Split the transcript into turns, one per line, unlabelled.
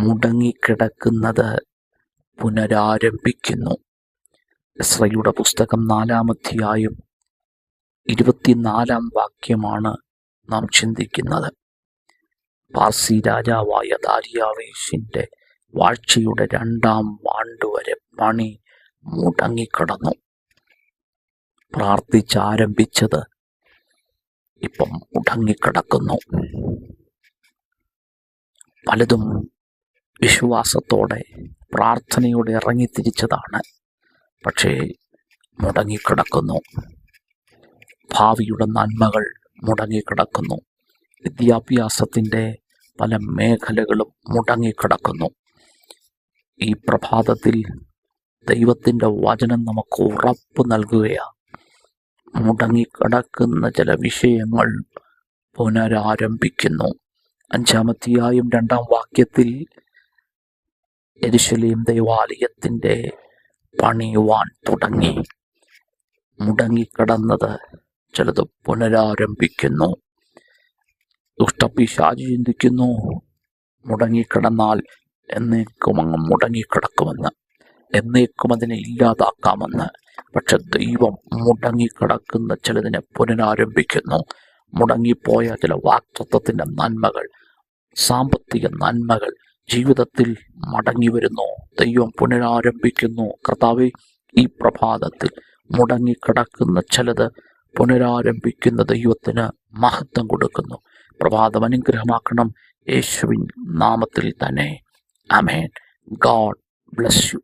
മുടങ്ങിക്കിടക്കുന്നത് പുനരാരംഭിക്കുന്നു ഇസ്രയുടെ പുസ്തകം നാലാമധ്യായും ഇരുപത്തിനാലാം വാക്യമാണ് നാം ചിന്തിക്കുന്നത് പാർസി രാജാവായ ദാരിയാവേഷിൻ്റെ വാഴ്ചയുടെ രണ്ടാം ആണ്ടുവരെ വരെ പണി മുടങ്ങിക്കിടന്നു പ്രാർത്ഥിച്ചാരംഭിച്ചത് ഇപ്പം മുടങ്ങിക്കിടക്കുന്നു പലതും വിശ്വാസത്തോടെ പ്രാർത്ഥനയോടെ തിരിച്ചതാണ് പക്ഷേ മുടങ്ങിക്കിടക്കുന്നു ഭാവിയുടെ നന്മകൾ മുടങ്ങിക്കിടക്കുന്നു വിദ്യാഭ്യാസത്തിൻ്റെ പല മേഖലകളും മുടങ്ങിക്കിടക്കുന്നു ഈ പ്രഭാതത്തിൽ ദൈവത്തിൻ്റെ വചനം നമുക്ക് ഉറപ്പ് നൽകുകയാണ് മുടങ്ങിക്കിടക്കുന്ന ചില വിഷയങ്ങൾ പുനരാരംഭിക്കുന്നു അഞ്ചാമത്തെയായും രണ്ടാം വാക്യത്തിൽ എരിശലീം ദൈവാലയത്തിൻ്റെ പണിയുവാൻ തുടങ്ങി മുടങ്ങിക്കിടന്നത് ചിലത് പുനരാരംഭിക്കുന്നു ദുഷ്ടപിശാജ് ചിന്തിക്കുന്നു മുടങ്ങിക്കിടന്നാൽ എന്നേക്കും അങ്ങ് മുടങ്ങിക്കിടക്കുമെന്ന് എന്നേക്കും അതിനെ ഇല്ലാതാക്കാമെന്ന് പക്ഷെ ദൈവം മുടങ്ങിക്കിടക്കുന്ന ചിലതിനെ പുനരാരംഭിക്കുന്നു മുടങ്ങിപ്പോയ ചില വാക്തത്വത്തിൻ്റെ നന്മകൾ സാമ്പത്തിക നന്മകൾ ജീവിതത്തിൽ മടങ്ങി വരുന്നു ദൈവം പുനരാരംഭിക്കുന്നു കർത്താവ് ഈ പ്രഭാതത്തിൽ മുടങ്ങിക്കിടക്കുന്ന ചിലത് പുനരാരംഭിക്കുന്ന ദൈവത്തിന് മഹത്വം കൊടുക്കുന്നു പ്രഭാതം അനുഗ്രഹമാക്കണം യേശുവിൻ നാമത്തിൽ തന്നെ അമേൻ ഗാഡ് ബ്ലസ് യു